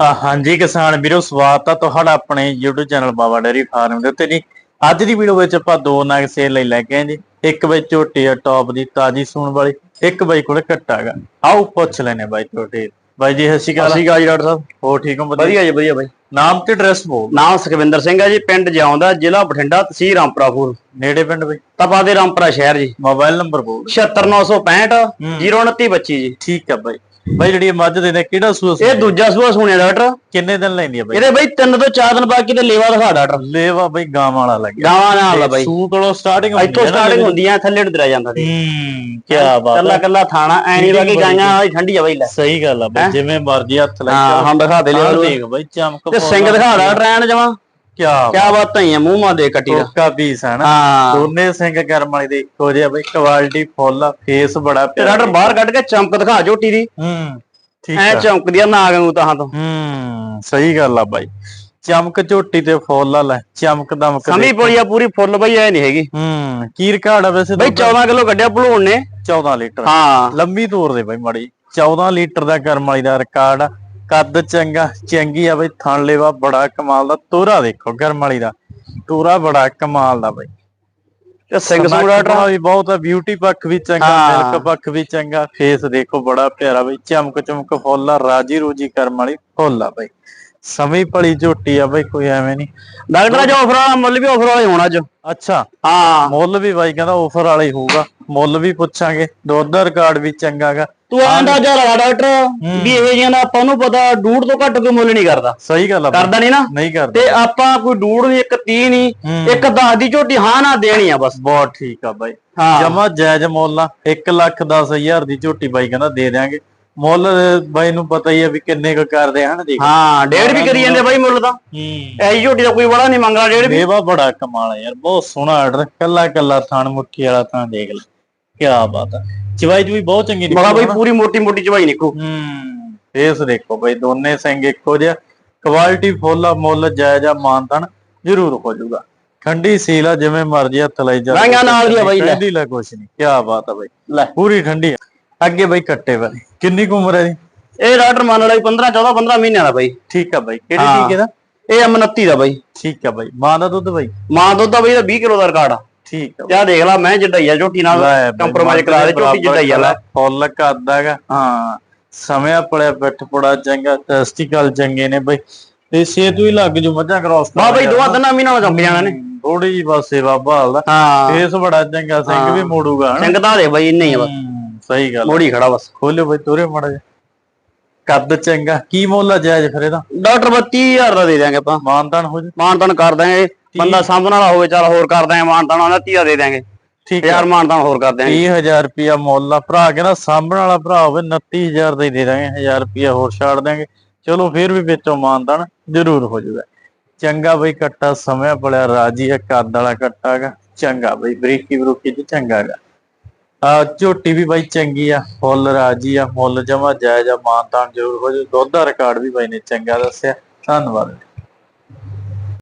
ਹਾਂਜੀ ਕਿਸਾਨ ਵੀਰੋ ਸਵਾਗਤ ਆ ਤੁਹਾਡਾ ਆਪਣੇ YouTube channel Baba dairy farm ਦੇ ਉੱਤੇ ਜੀ। ਅੱਜ ਦੀ ਵੀਡੀਓ ਵਿੱਚ ਆਪਾਂ ਦੋ ਨਗ ਸੇਲ ਲਈ ਲੈ ਕੇ ਆਏ ਜੀ। ਇੱਕ ਬਈ ਝੋਟੀ ਆ ਟੌਪ ਦੀ ਤਾਜੀ ਸੂਣ ਵਾਲੀ ਇੱਕ ਬਈ ਕੋਲੇ ਕੱਟਾ ਹੈਗਾ ਆਓ ਪੁੱਛ ਲੈਨੇ ਬਾਈ ਝੋਟੀ। ਬਾਈ ਜੀ ਸਤਿ ਸ਼੍ਰੀ ਅਕਾਲ। ਅਸੀਂ ਗਾਜੀ ਡਾਕਟਰ ਸਾਹਿਬ। ਹੋ ਠੀਕ ਹੋ ਵਧੀਆ? ਜੀ ਵਧੀਆ ਬਾਈ। ਨਾਮ ਤੇ ਐਡਰੈਸ ਬੋਲ ਨਾਮ ਸੁਖਵਿੰਦਰ ਸਿੰਘ ਹੈ ਜੀ ਪਿੰਡ ਜਿਉਂਦਾ ਜ਼ਿਲ੍ਹਾ ਬਠਿੰਡਾ ਤਹਿਸੀਲ ਰਾਮਪੁਰਾਪੁਰ। ਨੇੜੇ ਪਿੰਡ ਬਈ? ਤਪਾ ਦੇ ਰਾਮਪੁਰਾ ਸ਼ਹਿਰ ਜੀ। ਮੋਬਾਈਲ ਨੰਬਰ ਬੋਲ 76965 02925 ਜੀ। ਠੀਕ ਆ ਬਾਈ। ਬਾਈ ਜਿਹੜੀ ਇਹ ਮੱਝ ਦੇ ਨੇ ਕਿਹੜਾ ਸੂਆ ਇਹ ਦੂਜਾ ਸੂਆ ਸੁਣਿਆ ਡਾਕਟਰ। ਕਿੰਨੇ ਦਿਨ ਲੈਂਦੀ ਆ ਬਾਈ? ਇਹਦੇ ਬਾਈ ਤਿੰਨ ਤੋਂ ਚਾਰ ਦਿਨ ਬਾਕੀ ਤੇ ਲੇਵਾ ਦਿਖਾ ਡਾਕਟਰ। ਲੇਵਾ ਬਾਈ ਗਾਂ ਵਾਲਾ ਲੱਗਿਆ ਗਾਵਾਂ ਨਾਲ ਆ ਬਾਈ। ਸੂ ਕੋਲੋਂ ਸਟਾਰਟਿੰਗ ਇੱਥੋਂ ਸਟਾਰਟਿੰਗ ਹੁੰਦੀ ਆ ਥੱਲੇ ਨੂੰ ਤੁਰਿਆ ਜਾਂਦਾ ਤੇ। ਹੂੰ ਕੀ ਬਾਤ ਕੱਲਾ ਹੈ ਕੱਲਾ ਥਾਣਾ ਐ ਨਹੀਂ Feeding ਬਾਕੀ ਬੜੀ ਗਾਈਆਂ ਵਾਲੀ ਠੰਡੀ ਆ ਬਾਈ ਲੈ। ਸਹੀ ਗੱਲ ਆ ਬਈ ਜਿਵੇਂ ਮਰਜ਼ੀ ਹੱਥ ਲੈ ਹਾਂ ਹਾਂ ਦਿਖਾ ਦੇ ਲਿਆ ਦੇਖ ਬਈ ਚਮਕ ਤੇ ਸਿੰਘ ਦਿਖਾ ਡਾ ਟ੍ਰੈਨ ਜਮਾ ਕੀ ਕਿਆ ਬਾਤ ਹੈ ਮੂੰਹ ਮਾ ਦੇ ਕੱਟੀ ਦਾ। ਕੋਕਾ ਪੀਸ ਹੈ ਨਾ। ਹਾਂ। ਦੋਨੇ ਸਿੰਘ ਵਾਲੀ ਦੇ ਇੱਕੋ ਜਿਹਾ ਬਈ ਕੁਆਲਿਟੀ ਫੁੱਲ ਆ ਫੇਸ ਬੜਾ ਤੇ ਪਿਆਰਾ। ਡਾਕਟਰ ਬਾਹਰ ਕੱਢ ਕੇ ਚਮਕ ਦਿਖਾ ਝੋਟੀ ਦੀ। ਹੂੰ ਠੀਕ ਐ ਆ। ਚਮਕਦੀ ਆ ਨਾਗ ਨੂੰ ਤਾਂ ਤੋਂ। ਹੂੰ ਸਹੀ ਗੱਲ ਆ ਬਾਈ। ਚਮਕ ਝੋਟੀ ਤੇ ਫੁੱਲ ਆ ਲੈ ਚਮਕ ਦਮਕ ਦੇ ਸਮੀ ਪੋਲੀ ਆ ਪੂਰੀ ਫੁੱਲ ਬਈ ਐ ਨਹੀਂ ਹੈਗੀ। ਹੂੰ ਕੀ ਰਿਕਾਰਡ ਆ ਵੈਸੇ ਬਈ 14 ਕਿਲੋ ਕੱਢਿਆ ਭਲੂਣ ਨੇ। 14 ਲੀਟਰ। ਹਾਂ। ਲੰਮੀ ਤੋਰ ਦੇ ਬਾਈ ਮਾੜੀ। 14 ਲੀਟਰ ਦਾ ਕਰਮ ਵਾਲੀ ਦਾ ਰਿਕਾਰਡ ਆ। ਕੱਦ ਚੰਗਾ ਚੰਗੀ ਆ ਬਈ ਥਣ ਲੇਵਾ ਬੜਾ ਕਮਾਲ ਦਾ ਤੋਰਾ ਦੇਖੋ ਕਰਮ ਵਾਲੀ ਦਾ ਤੋਰਾ ਬੜਾ ਕਮਾਲ ਦਾ ਬਈ। ਤੇ ਸਿੰਘ ਕੱਪੜਾ ਵੀ ਬਹੁਤ ਆ ਬਿਊਟੀ ਪੱਖ ਵੀ ਚੰਗਾ। ਮਿਲਕ ਪੱਖ ਵੀ ਚੰਗਾ ਫੇਸ ਦੇਖੋ ਬੜਾ ਪਿਆਰਾ ਬਈ ਚਮਕ ਚਮਕ ਫੁੱਲ ਆ ਰਾਜੀ ਰੂਜੀ ਕਰਮ ਵਾਲੀ ਫੁੱਲ ਆ ਬਈ। ਸਮੀ ਪਲੀ ਝੋਟੀ ਆ ਬਈ ਕੋਈ ਐਵੇਂ ਨਹੀਂ ਡਾਕਟਰ ਜੋ ਆਫਰ ਵਾਲਾ ਮੁੱਲ ਵੀ ਆਫਰ ਵਾਲਾ ਹੀ ਹੋਣਾ ਅੱਜ। ਅੱਛਾ। ਹਾਂ। ਮੁੱਲ ਵੀ ਬਾਈ ਕਹਿੰਦਾ ਆਫਰ ਵਾਲਾ ਹੀ ਹੋਊਗਾ। ਮੁੱਲ ਵੀ ਪੁੱਛਾਂਗੇ ਦੁੱਧ ਦਾ ਰਿਕਾਰਡ ਵੀ ਚੰਗਾਗਾ। ਤੂੰ ਅੰਦਾਜ਼ਾ ਲਗਾ ਡਾਕਟਰ ਵੀ ਇਹ ਜਿਹੀਆਂ ਦਾ ਆਪਾਂ ਨੂੰ ਪਤਾ ਡੂੜ ਤੋਂ ਘੱਟ ਕੋਈ ਮੁੱਲ ਨਹੀਂ ਕਰਦਾ। ਸਹੀ ਗੱਲ ਆ ਕਰਦਾ ਨਹੀਂ ਨਾ। ਨਹੀਂ ਕਰਦਾ। ਤੇ ਆਪਾਂ ਕੋਈ ਡੂੜ ਨਹੀਂ ਇੱਕ 30 ਨਹੀਂ। ਇੱਕ 10 ਦੀ ਝੋਟੀ ਹਾਂ ਨਾ ਦੇਣੀ ਆ ਬਸ। ਬਹੁਤ ਠੀਕ ਆ ਬਾਈ। ਜਮਾ ਜਾਇਜ਼ ਮੁੱਲ ਆ। 1 ਲੱਖ 10 ਹਜ਼ਾਰ ਦੀ ਝੋਟੀ ਬਾਈ ਕਹਿੰਦਾ ਦੇ ਦਿਆਂਗੇ। ਮੁੱਲ ਬਾਈ ਨੂੰ ਪਤਾ ਹੀ ਆ ਵੀ ਕਿੰਨੇ ਕੁ ਕਰਦੇ ਹਨ ਦੇਖ। ਹਾਂ ਡੇਢ ਵੀ ਕਰੀ ਜਾਂਦੇ ਬਾਈ ਮੁੱਲ ਤਾਂ। ਹੂੰ। ਐ ਝੋਟੀ ਦਾ ਕੋਈ ਬੜਾ ਨਹੀਂ ਮੰਗਦਾ ਡੇਢ ਵੀ। ਦੇਵਾ ਬੜਾ ਕਮਾਲ ਆ ਯਾਰ ਬਹੁਤ ਸੋਹਣਾ ਆਰਡਰ ਕੱਲਾ ਕੱਲਾ ਥਣ ਮੁੱਠੀ ਵਾਲਾ ਥਾਂ ਦੇਖ ਲੈ। ਕੀ ਬਾਤ ਆ। ਚਵਾਈ ਵੀ ਬਹੁਤ ਚੰਗੀ ਮਗਾ ਨਿਕਲੀ ਬਈ ਪੂਰੀ ਮੋਟੀ ਮੋਟੀ ਚਵਾਈ ਨਿਕੂ। ਹੂੰ। ਫੇਸ ਦੇਖੋ ਬਾਈ ਦੋਨੇ ਸਿੰਘ ਇੱਕੋ ਜਿਹਾ। ਕੁਆਲਿਟੀ ਫੁੱਲ ਆ ਮੁੱਲ ਜਾਇਜ਼ ਆ ਮਾਨਤਨ ਜ਼ਰੂਰ ਹੋ ਜਾਊਗਾ। ਠੰਡੀ ਸੀਲ ਆ ਜਿਵੇਂ ਮਰਜ਼ੀ ਹੱਥ ਲਈ ਜਾ। ਰੰਗਾਂ ਨਾਲ ਦੀ ਆ ਬਾਈ ਲੈ। ਠੰਡੀ ਲੈ ਕੁਛ ਨਹੀਂ। ਕੀ ਬਾਤ ਆ ਬਾਈ। ਲੈ। ਪੂਰੀ ਠੰਡੀ ਆ। ਅੱਗੇ ਬਾਈ ਕੱਟੇ ਵਾਲੀ ਕਿੰਨੀ ਕੁ ਉਮਰ ਹੈ ਦੀ ਇਹ ਡਾਕਟਰ ਮੰਨ ਲਈ 15 14 15 ਮਹੀਨਿਆਂ ਦਾ ਬਾਈ। ਠੀਕ ਆ ਬਾਈ। ਕਿਹੜੀ ਹਾਂ। ਟੀਕੇ ਦਾ ਇਹ M29 ਦਾ ਬਾਈ। ਠੀਕ ਆ ਬਾਈ। ਮਾਂ ਦਾ ਦੁੱਧ ਬਾਈ? ਮਾਂ ਦੁੱਧ ਦਾ ਬਾਈ ਦਾ 20 ਕਿਲੋ ਦਾ ਰਿਕਾਰਡ ਆ। ਠੀਕ ਆ। ਦੇਖ ਲੈ ਮੈਂ ਜੱਡਈਆ ਝੋਟੀ ਨਾਲ ਲੈ ਬਾਈ, ਕੰਪਰੋਮਾਈਜ਼ ਕਰਾ ਦੇ ਝੋਟੀ ਜੱਡਈਆ ਲੈ। ਫੁੱਲ ਕਰਦਾਗਾ ਹਾਂ। ਸਮਿਆ ਪੜਿਆ ਪਿੱਠ ਪੜਾ ਚੰਗਾ ਟੈਸਟੀਕਲ ਚੰਗੇ ਨੇ ਬਾਈ। ਤੇ ਸਿਹਤ ਵੀ ਲੱਗ ਜੂ ਮੱਝਾਂ ਕ੍ਰਾਸ ਬਾ ਬਾਈ ਦੋਵਾਂ ਤਿੰਨਾਂ ਮਹੀਨਿਆਂ ਨਾਲ ਕੰਪ ਜਾਣਾ ਨੇ। ਥੋੜੀ ਜੀ ਬਸ ਸੇਵਾ ਭਾਲਦਾ ਹਾਂ। ਫੇਸ ਬੜਾ ਚੰਗਾ ਸਿੰਘ ਵੀ ਮੋੜੂਗਾ ਹਨਾ। ਚੰਗਦਾ ਦੇ ਬਾਈ ਇੰਨੇ ਹੀ ਆ ਬਸ। ਹੂੰ, ਸਹੀ ਗੱਲ ਮੋੜੀ ਖੜਾ ਬਸ। ਖੋਲਿਓ ਬਾਈ ਤੋਰੇ ਮੜਾ ਜਾ ਕੱਦ ਚੰਗਾ। ਕੀ ਮੁੱਲ ਆ ਜਾਇਜ਼ ਫਿਰ ਇਹਦਾ? ਡਾਕਟਰ 32000 ਦਾ ਦੇ ਦਿਆਂਗੇ ਆਪਾਂ। ਮਾਨਤਾਨ ਹੋ ਜਾ। ਮਾਨਤਾਨ ਕਰ ਦਾਂਗੇ ਬੰਦਾ ਸਾਂਭਣ ਵਾਲਾ ਹੋਵੇ ਚੱਲ ਹੋਰ ਕਰ ਦਾਂਗੇ ਮਾਨਤਾਨ ਉਹਦਾ 30 ਦੇ ਦਿਆਂਗੇ। ਠੀਕ ਯਾਰ ਮਾਨਤਾਨ ਹੋਰ ਕਰ ਦਿਆਂਗੇ। 30000 ਰੁਪਿਆ ਮੁੱਲ ਆ। ਭਰਾ ਕਹਿੰਦਾ ਸਾਂਭਣ ਵਾਲਾ ਭਰਾ ਹੋਵੇ 29000 ਦਾ ਹੀ ਦੇ ਦਾਂਗੇ 1000 ਰੁਪਿਆ ਹੋਰ ਛਾੜ ਦਾਂਗੇ ਚਲੋ ਫਿਰ ਵੀ ਵਿੱਚੋਂ ਮਾਨਦਾਨ ਜ਼ਰੂਰ ਹੋ ਜਾਊਗਾ। ਚੰਗਾ ਬਈ ਕੱਟਾ ਸਮਿਆ ਬੜਿਆ ਰਾਜੀ ਆ ਕੱਦ ਵਾਲਾ ਕੱਟਾ ਗਾ। ਚੰਗਾ ਬਈ ਬਰੀਕੀ ਬਰੂਕੀ ਚ ਚੰਗਾ ਗਾ। ਆ ਝੋਟੀ ਵੀ ਬਾਈ ਚੰਗੀ ਆ, ਫੁੱਲ ਰਾਜੀ ਆ, ਮੁੱਲ ਜਮਾ ਜਾਇਜ਼ ਆ ਮਾਨਦਾਨ ਜ਼ਰੂਰ ਹੋ ਜਾਊ, ਦੁੱਧ ਦਾ ਰਿਕਾਰਡ ਵੀ ਬਾਈ ਨੇ ਚੰਗਾ ਦੱਸਿਆ, ਧੰਨਵਾਦ।